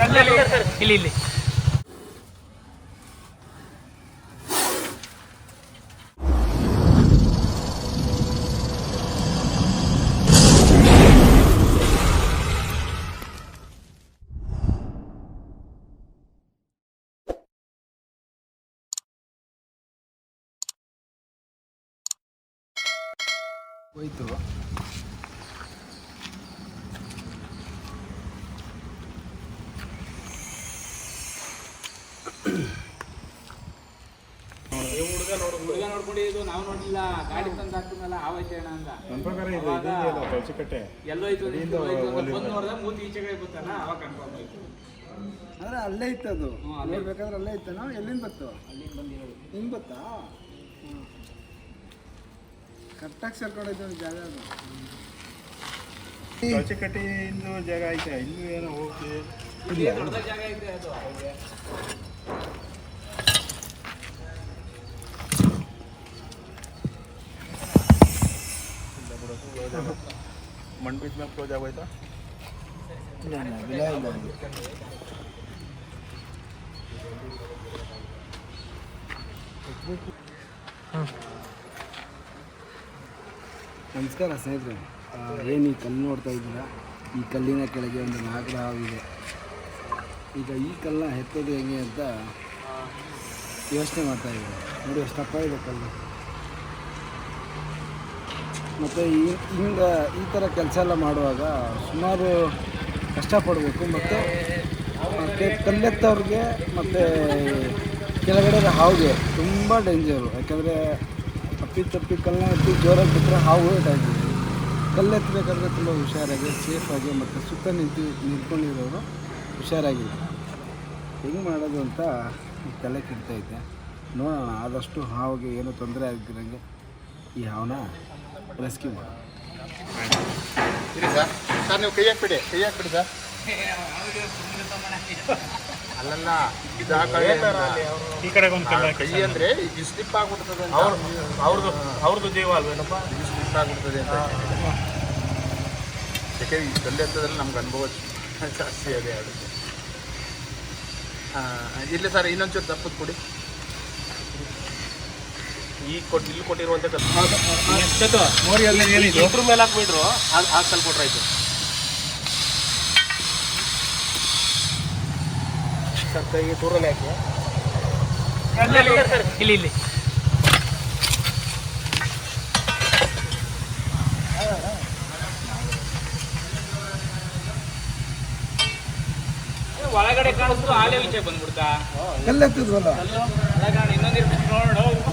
ಇಲ್ಲಿ ಇಲ್ಲಿ ಹೋಯ್ತು ಹುಡುಗ ನೋಡ್ಕೊಂಡಿದ್ದು ನಾವು ನೋಡ್ಲಿಲ್ಲ. ಗಾಡಿ ತಂದು ಅಣ್ಣ ಅಂತ. ನನ್ನ ಪ್ರಕಾರ ಇದು ಅವಾಗ ಇದೆಯಲ್ಲ ಕಳ್ಸಿಕಟ್ಟೆ. ಎಲ್ಲೋಯ್ತು ಇಲ್ಲಿಂದ ಬಂದು ನೋಡಿದ್ರೆ ಮೂತಿ ಈಚೆ ಕಡೆ ಗೊತ್ತಲ್ಲ ಅವಾಗ ಕನ್ಫರ್ಮ್ ಆಯ್ತು. ಅಂದ್ರೆ ಅಲ್ಲೇ ಇತ್ತು ಅದು ಹ್ಮ್, ಅಲ್ಲೇ. ನೋಡ್ಬೇಕಾದ್ರೆ ಅಲ್ಲೇ ಇತ್ತು ನಾವು ಎಲ್ಲಿಂದ ಬತ್ತು ಅಲ್ಲಿಂದ ಬಂದಿರೋದು ಹಿಂಗೆ ಬತ್ತಾ? ಕರೆಕ್ಟಾಗಿ ಸೇರ್ಕೊಂಡೈತೆ ಒಂದು ಜಾಗ ಅದು. ಕಳ್ಸಿಕಟ್ಟೆಯಿಂದ ಜಾಗ ಐತೆ ಇಲ್ಲೂ ಏನೋ ಹೋಗಿ. ಇಲ್ಲಿ ದೊಡ್ಡ ಜಾಗ ಐತೆ ಅದು. ಆಗೋಯ್ತಾ? ಇಲ್ಲ ಇಲ್ಲ ಬೆಲೆ ಇಲ್ಲ. ಅಲ್ಲಿ. ನಮಸ್ಕಾರ ಸ್ನೇಹಿತರೆ. ಏನು ಈ ಕಲ್ಲು ನೋಡ್ತಾ ಇದ್ದೀರಾ? ಈ ಕಲ್ಲಿನ ಕೆಳಗೆ ಒಂದು ನಾಗರ ಹಾವಿದೆ ಈಗ ಈ ಕಲ್ಲನ್ನ ಹೆತ್ತೋದು ಹೆಂಗೆ ಅಂತ ಯೋಚನೆ ಮಾಡ್ತಾ ಇದ್ದಾರೆ ನೋಡಿ ಎಷ್ಟು ದಪ್ಪ ಇದೆ ಕಲ್ಲು. ಮತ್ತು ಈ ಹಿಂಗೆ ಈ ಥರ ಕೆಲಸ ಎಲ್ಲ ಮಾಡುವಾಗ ಸುಮಾರು ಕಷ್ಟಪಡಬೇಕು ಮತ್ತು ಮತ್ತು ಕಲ್ಲೆತ್ತವ್ರಿಗೆ ಮತ್ತು ಕೆಳಗಡೆ ಹಾವಿಗೆ ತುಂಬ ಡೇಂಜರು ಯಾಕಂದರೆ ಅಪ್ಪಿ ತಪ್ಪಿ ಕಲ್ಲನ್ನ ಎತ್ತಿ ಜೋರಾಗಿ ಬಿಟ್ಟರೆ ಹಾವು ಇದಾಗಿದೆ ಕಲ್ಲೆತ್ತಬೇಕಾದ್ರೆ ತುಂಬ ಹುಷಾರಾಗಿ ಸೇಫಾಗಿ ಮತ್ತು ಸುತ್ತ ನಿಂತು ನಿಂತ್ಕೊಂಡಿರೋರು ಹುಷಾರಾಗಿಲ್ಲ. ಹೆಂಗೆ ಮಾಡೋದು ಅಂತ ತಲೆ ಕೆಡ್ತೈತೆ ನೋಡೋಣ, ಆದಷ್ಟು ಹಾವಿಗೆ ಏನೂ ತೊಂದರೆ ಆಗಿರಂಗೆ ಈ ಹಾವನ್ನ ರೆಸ್ಕ್ಯೂ ಮಾಡಿ ಇರಿ ಸರ್. ಸರ್ ನೀವು ಕೈ ಹಾಕ್ಬಿಡಿ ಕೈ ಹಾಕ್ಬಿಡಿ ಸರ್. ಅಲ್ಲಲ್ಲ ಇದು ಈ ಕಡೆ ಒಂದು ಕೈ ಅಂದ್ರೆ ಇದು ಸ್ಲಿಪ್ ಆಗ್ಬಿಡ್ತದೆ ಅಂತ. ಅವ್ರದ್ದು ಅವ್ರದ್ದು ಜೀವ ಅಲ್ವೇನಪ್ಪ? ಇದು ಸ್ಲಿಪ್ ಆಗ್ಬಿಡ್ತದೆ ಅಂತ. ಯಾಕೆ ಈ ಕಲ್ಲು ಎತ್ತದ್ರಲ್ಲಿ ನಮ್ಗೆ ಅನುಭವ ಜಾಸ್ತಿ ಅದೇ ಆಗುತ್ತೆ. ಇಲ್ಲ ಸರ್ ಇನ್ನೊಂಚೂರು ದಪ್ಪದ ಕೊಡಿ. ಈಗ ಕೊಟ್ಟು ಇಲ್ಲಿ ಏನಿದೆ? ಇದ್ರ ಮೇಲೆ ಹಾಕ್ಬಿಟ್ರು ಕಲ್ ಕೊಟ್ರಾಯ್ತು ಸರ್ ಕೈಗೆ ದೂರಲ್ಲಿ ಹಾಕಿ ಇಲ್ಲಿ ಇಲ್ಲಿ ಒಳಗಡೆ ಕಾಣಿಸ್ತು ಆಲೆ ವಿಚಾರ ಬಂದ್ಬಿಡ್ತಾ. ಕಲ್ಲೆತ್ತಿದ್ವಲ್ಲ ಅಲ್ಲ ಇನ್ನೊಂದು ಇರ್ಬೇಕು ನೋಡು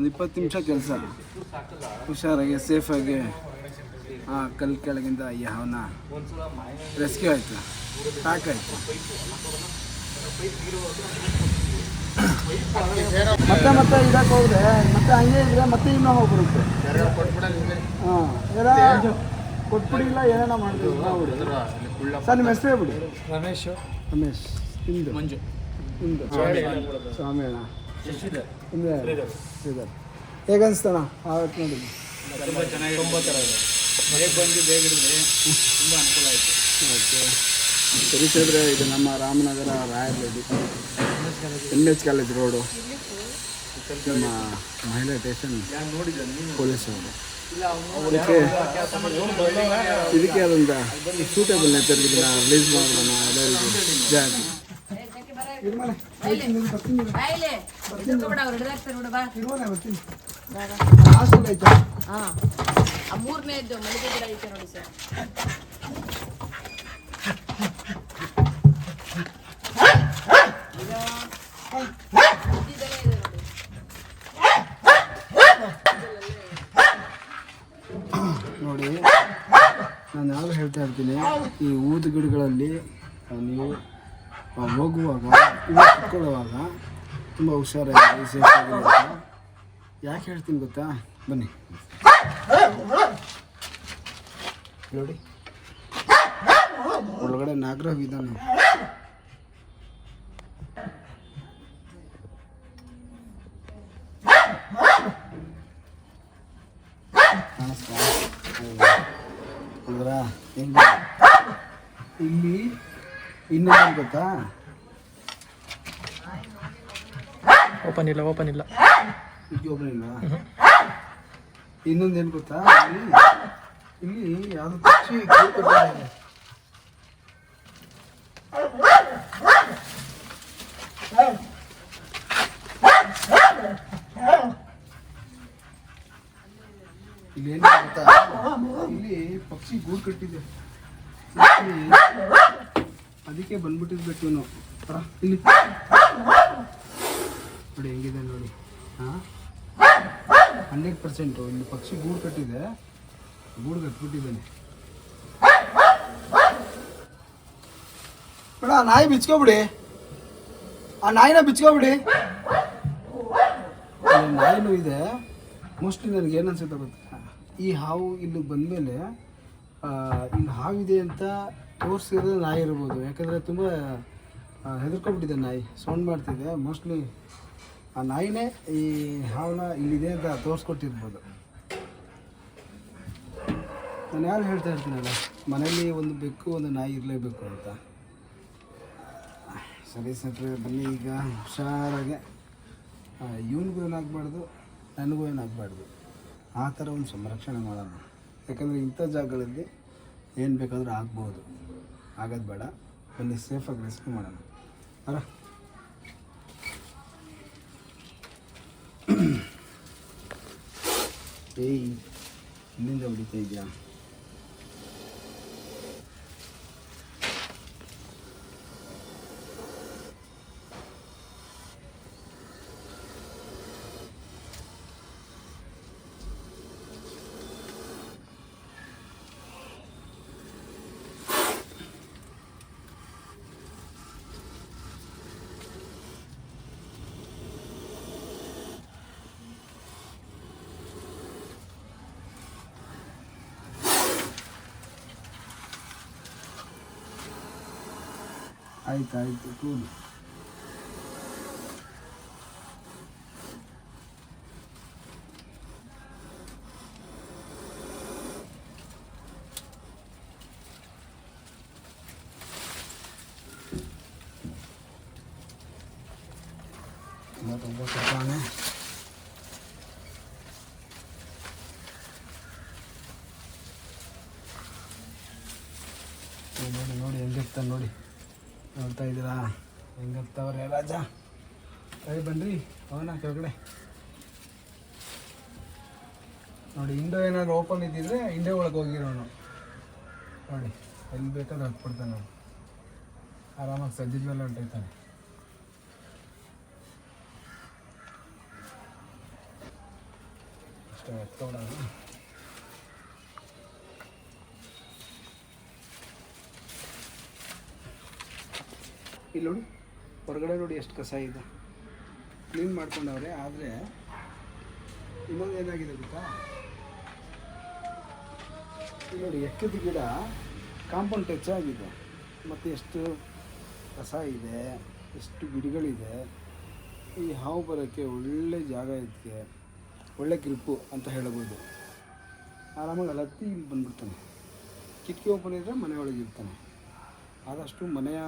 ಒಂದು ಇಪ್ಪತ್ತು ನಿಮಿಷ ಕೆಲಸ. ಹುಷಾರಾಗಿ ಸೇಫಾಗಿ. ಆ ಕಲ್ಲು ಕೆಳಗಿಂದ ಯಾವನ ರೆಸ್ಕ್ಯೂ ಆಯಿತು. ಸಾಕಾಯ್ತು. ಮತ್ತೆ ಮತ್ತೆ ಇದಕ್ಕೆ ಹೋದ್ರೆ ಮತ್ತೆ ಹಂಗೆ ಇದ್ರೆ ಮತ್ತೆ ಇನ್ನೂ ಹೋಗ್ಬಿಡುತ್ತೆ ಹಾಂ ಏನ ಇಲ್ಲ ಏನೇನ ಮಾಡ್ತೀವಿ. ನಾವು ಸರ್ ನಿಮ್ಮ ಹೆಸರು ಹೇಳ್ಬಿಡಿ. ರಮೇಶ್. ರಮೇಶ್. ಇಂದು. ಮಂಜು. ಇಂದು. ಸ್ವಾಮಿ ಅಣ್ಣ ಹಿಂದೆ ಶ್ರೀಧರ್ ಹೇಗೆ ಅನಿಸ್ತಣ ಆವತ್ತು ನೋಡಿ. ತುಂಬ ಚೆನ್ನಾಗಿ ತುಂಬ ಥರ ಇದೆ ಬೇಗ ಬಂದು ಬೇಗ ಹಿಡಿದ್ರೆ ತುಂಬ ಅನುಕೂಲ ಆಯಿತು. ಓಕೆ. ಸರಿ ಸಾಹೇಬ್ರೆ ಇದು ನಮ್ಮ ರಾಮನಗರ ರಾಯರ್ಲಡಿ ಎನ್ ಎಚ್ ಕಾಲೇಜ್ ರೋಡು. ನಮ್ಮ ಮಹಿಳಾ ಸ್ಟೇಷನ್ ಪೊಲೀಸ್ ಅವರು ಇದಕ್ಕೆ ಅದೊಂದು ಸೂಟೇಬಲ್ ಇದನ್ನ ರಿಲೀಸ್ ಮಾಡೋಣ ಎಲ್ಲರಿಗೂ ಜಾಸ್ತಿ ಮೂರನೇದ್ದು ಮಲ್ಲಿಗೆ ಗಿಡ ಐತೆ ನೋಡಿ ಸರ್. ನೋಡಿ. ನಾನು ಯಾರು ಹೇಳ್ತಾ ಇರ್ತೀನಿ ಈ ಊದು ಗಿಡಗಳಲ್ಲಿ ನೀವು ಹೋಗುವಾಗ ಕುತ್ಕೊಳ್ಳುವಾಗ ತುಂಬ ಹುಷಾರಾಗಿ ಸೇಫ್ ಅಂತ. ಯಾಕೆ ಹೇಳ್ತೀನಿ ಗೊತ್ತಾ? ಬನ್ನಿ. ನೋಡಿ. ಒಳಗಡೆ ನಾಗರ ಇದ್ದಾನೆ ಕಾಣಿಸ್ತಾ ಅಂದ್ರೆ ಹೆಂಗೆ ಇಲ್ಲಿ ಇನ್ನೊಂದು ಗೊತ್ತಾ? ಓಪನ್ ಇಲ್ಲ ಓಪನ್ ಇಲ್ಲ. ಓಪನ್ ಇಲ್ಲ? ಇನ್ನೊಂದು ಏನು ಗೊತ್ತಾ? ಇಲ್ಲಿ ಇಲ್ಲಿ ಯಾವುದು ಪಕ್ಷಿ ಏನು ಗೊತ್ತಾ? ಇಲ್ಲಿ ಪಕ್ಷಿ ಗೂಡು ಕಟ್ಟಿದೆ. ಅದಕ್ಕೆ ಬಂದ್ಬಿಟ್ಟಿರ್ಬೇಕು ಇವನು. ಇಲ್ಲಿ. ನೋಡಿ ಹೆಂಗಿದೆ ನೋಡಿ. ಹಾಂ? ಹಂಡ್ರೆಡ್ ಪರ್ಸೆಂಟು ಇಲ್ಲಿ ಪಕ್ಷಿ ಗೂಡು ಕಟ್ಟಿದೆ. ಗೂಡು ಕಟ್ಬಿಟ್ಟಿದ್ದಾನೆ. ಬೇಡ ನಾಯಿ ಬಿಚ್ಕೋಬಿಡಿ. ಆ ನಾಯಿನ ಬಿಚ್ಕೋಬಿಡಿ. ನಾಯಿನೂ ಇದೆ. ಮೋಸ್ಟ್ಲಿ ನನಗೆ ಏನನ್ಸುತ್ತೆ ಅನ್ಸುತ್ತೆ ಗೊತ್ತಾ? ಈ ಹಾವು ಇಲ್ಲಿ ಬಂದಮೇಲೆ ಇಲ್ಲಿ ಹಾವಿದೆ ಅಂತ ತೋರಿಸಿರೋದು ನಾಯಿ ಇರ್ಬೋದು. ಯಾಕಂದರೆ ತುಂಬ ಹೆದರ್ಕೊಂಡ್ಬಿಟ್ಟಿದೆ ನಾಯಿ. ಸೌಂಡ್ ಮಾಡ್ತಿದೆ. ಮೋಸ್ಟ್ಲಿ ಆ ನಾಯಿನೇ ಈ ಹಾವನ್ನ ಇಲ್ಲಿದೆ ಅಂತ ತೋರಿಸ್ಕೊಟ್ಟಿರ್ಬೋದು. ನಾನು ಯಾರು ಹೇಳ್ತಾ ಇರ್ತೀನಲ್ಲ ಮನೇಲಿ ಒಂದು ಬೆಕ್ಕು, ಒಂದು ನಾಯಿ ಇರಲೇಬೇಕು ಅಂತ. ಸರಿ ಸರಿ ಬನ್ನಿ ಈಗ ಹುಷಾರಾಗೆ. ಇವನಿಗೂ ಏನಾಗಬಾರ್ದು, ನನಗೂ ಏನಾಗಬಾರ್ದು. ಆ ಥರ ಒಂದು ಸಂರಕ್ಷಣೆ ಮಾಡೋಣ. ಯಾಕಂದರೆ ಇಂಥ ಜಾಗಗಳಲ್ಲಿ ಏನು ಬೇಕಾದರೂ ಆಗ್ಬೋದು. ಆಗೋದು ಬೇಡ. ಬನ್ನಿ ಸೇಫಾಗಿ ರೆಸ್ಕ್ಯೂ ಮಾಡೋಣ. ಅರ. ಏಯ್ ಇಲ್ಲಿಂದ ಹೊಡಿತಾ ಇದೆಯಾ? ಆಯ್ತು ಆಯಿತು ಕೂಲ್ ತುಂಬ ಕಟ್ಟಾನೆ ನೋಡಿ ನೋಡಿ ಹೆಂಗಿರ್ತಾನೆ ನೋಡಿ ನೋಡ್ತಾ ಇದ್ದೀರಾ? ಹೆಂಗತ್ತವ್ರೆ ರಾಜ? ಸರಿ, ಬನ್ರಿ ಅವನ ಕೆಳಗಡೆ. ನೋಡಿ, ಇಂಡೋ ಏನಾದ್ರು ಓಪನ್ ಇದ್ದಿದ್ರೆ ಇಂಡೋ ಒಳಗೆ ಹೋಗಿರೋನು. ನೋಡಿ, ಎಲ್ಲಿ ಬೇಕಾದ್ರೆ ಹತ್ಬಿಡ್ತಾನೆ ಅವನು. ಆರಾಮಾಗಿ ಸಜ್ಜಿದ ಮೇಲೆ ಹೊಂಟೈತಾನೆ ಅಷ್ಟೇ ಎತ್ಕೊಬಿಡೋದು ಇಲ್ಲಿ ನೋಡಿ, ಹೊರಗಡೆ ನೋಡಿ ಎಷ್ಟು ಕಸ ಇದೆ. ಕ್ಲೀನ್ ಮಾಡ್ಕೊಂಡವ್ರೆ, ಆದರೆ ಇನ್ನೊಂದು ಏನಾಗಿದೆ ಗೊತ್ತಾ? ಇಲ್ಲಿ ನೋಡಿ, ಎಕ್ಕದ ಗಿಡ ಕಾಂಪೌಂಡ್ ಟಚ್ ಆಗಿದೆ. ಮತ್ತು ಎಷ್ಟು ಕಸ ಇದೆ, ಎಷ್ಟು ಗಿಡಗಳಿದೆ. ಈ ಹಾವು ಬರೋಕ್ಕೆ ಒಳ್ಳೆ ಜಾಗ ಇದಕ್ಕೆ, ಒಳ್ಳೆ ಗ್ರಿಪ್ಪು ಅಂತ ಹೇಳ್ಬೋದು. ಆರಾಮಾಗಿ ಅಲತ್ತಿ ಇಲ್ಲಿ ಬಂದ್ಬಿಡ್ತಾನೆ. ಕಿಟಕಿ ಓಪನ್ ಇದ್ದರೆ ಮನೆಯೊಳಗೆ ಇರ್ತಾನೆ. ಆದಷ್ಟು ಮನೆಯ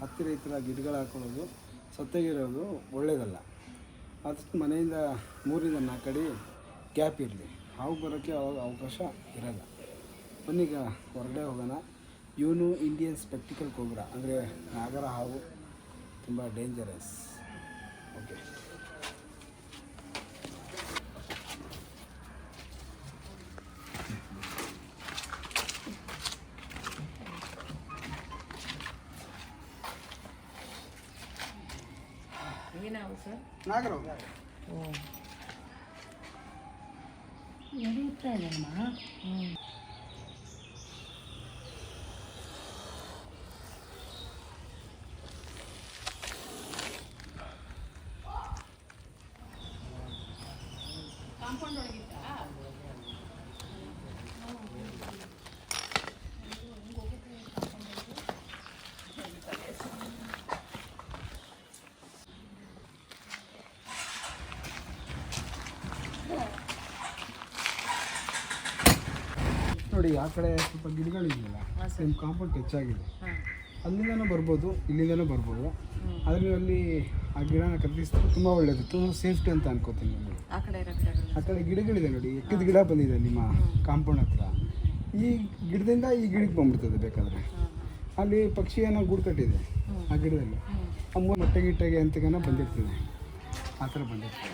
ಹತ್ತಿರ ಥರ ಗಿಡಗಳು ಹಾಕೊಳ್ಳೋದು, ಸತ್ತಗಿರೋದು ಒಳ್ಳೆಯದಲ್ಲ ಅದಕ್ಕೆ ಮನೆಯಿಂದ ಮೂರಿಂದ ನಾಲ್ಕು ಅಡಿ ಗ್ಯಾಪ್ ಇರಲಿ. ಹಾವು ಬರೋಕ್ಕೆ ಅವಾಗ ಅವಕಾಶ ಇರಲ್ಲ. ಬನ್ನೀಗ ಹೊರಗಡೆ ಹೋಗೋಣ. ಇವನು ಇಂಡಿಯನ್ ಸ್ಪೆಕ್ಟಿಕಲ್ ಕೋಬ್ರಾ, ಅಂದರೆ ನಾಗರ ಹಾವು ತುಂಬ ಡೇಂಜರಸ್ ಓಕೆ ಏನಾವು ಸರ್ ನಾಗರ ಕಾಂಪೌಂಡ್ ಆ ಕಡೆ ಸ್ವಲ್ಪ ಗಿಡಗಳಿದೆಯಲ್ಲ ನಿಮ್ಮ ಕಾಂಪೌಂಡ್ ಹೆಚ್ಚಾಗಿದೆ ಅಲ್ಲಿಂದನೂ ಬರ್ಬೋದು ಇಲ್ಲಿಂದನೂ ಬರ್ಬೋದು. ಆದರೆ ನೀವು ಅಲ್ಲಿ ಆ ಗಿಡನ ಕತ್ತರಿಸಿದ್ರೆ ತುಂಬ ಒಳ್ಳೆಯದು ತುಂಬ ಸೇಫ್ಟಿ ಅಂತ ಅನ್ಕೋತೀನಿ ನಿಮಗೆ. ಆ ಕಡೆ ಗಿಡಗಳಿದೆ ನೋಡಿ ಎಕ್ಕಿದ ಗಿಡ ಬಂದಿದೆ ನಿಮ್ಮ ಕಾಂಪೌಂಡ್ ಹತ್ರ. ಈ ಗಿಡದಿಂದ ಈ ಗಿಡಕ್ಕೆ ಬಂದ್ಬಿಡ್ತದೆ ಬೇಕಾದರೆ. ಅಲ್ಲಿ ಪಕ್ಷಿ ಏನೋ ಗೂಡು ಕಟ್ಟಿದೆ ಆ ಗಿಡದಲ್ಲಿ. ಅಮ್ಮ ಮೊಟ್ಟೆ ಗಿಟ್ಟೆಗೆ ಅಂತಗನ ಬಂದಿರ್ತದೆ. ಆ ಥರ ಬಂದಿರ್ತದೆ.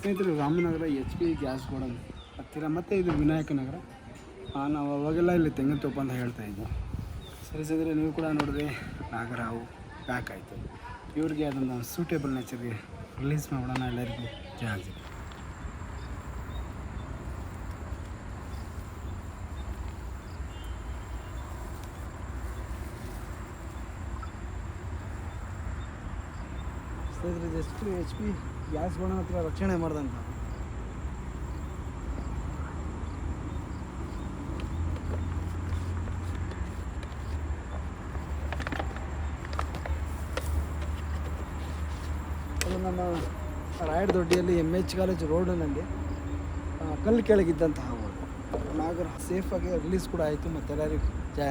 ಸ್ನೇಹಿತರು Ramanagara H P gas godown ಹತ್ತಿರ ಮತ್ತು ಇದು ವಿನಾಯಕ ನಗರ. ನಾವು ಅವಾಗೆಲ್ಲ ಇಲ್ಲಿ ತೆಂಗಿನ ತೋಪ ಅಂತ ಹೇಳ್ತಾ ಇದ್ವು. ಸರಿ ಸರಿ ನೀವು ಕೂಡ ನೋಡಿದ್ರೆ ನಾಗರಾವು ಪ್ಯಾಕ್ ಆಯಿತು. ಇವ್ರಿಗೆ ಅದನ್ನು ಸೂಟೇಬಲ್ ನೇಚರ್ಗೆ ರಿಲೀಸ್ ಮಾಡೋಣ ಎಲ್ಲರಿಗೂ ಚಾನ್ಸ್ ಇದೆ ಜಸ್ಟ್ ಎಚ್ ಪಿ ಗ್ಯಾಸ್ಗಳನ್ನ ಹತ್ರ ರಕ್ಷಣೆ ಮಾಡ್ದಂತ ಅದು ನಮ್ಮ ರಾಯಡ್ ದೊಡ್ಡಿಯಲ್ಲಿ ಎಂ ಎಚ್ ಕಾಲೇಜ್ ರೋಡಿನಲ್ಲಿ ಕಲ್ಲು ಕೆಳಗಿದ್ದಂತಹ ಅವರು ನಾಗರ ಸೇಫಾಗಿ ರಿಲೀಸ್ ಕೂಡ ಆಯಿತು ಮತ್ತು ಎಲ್ಲರಿಗೂ ಜಯ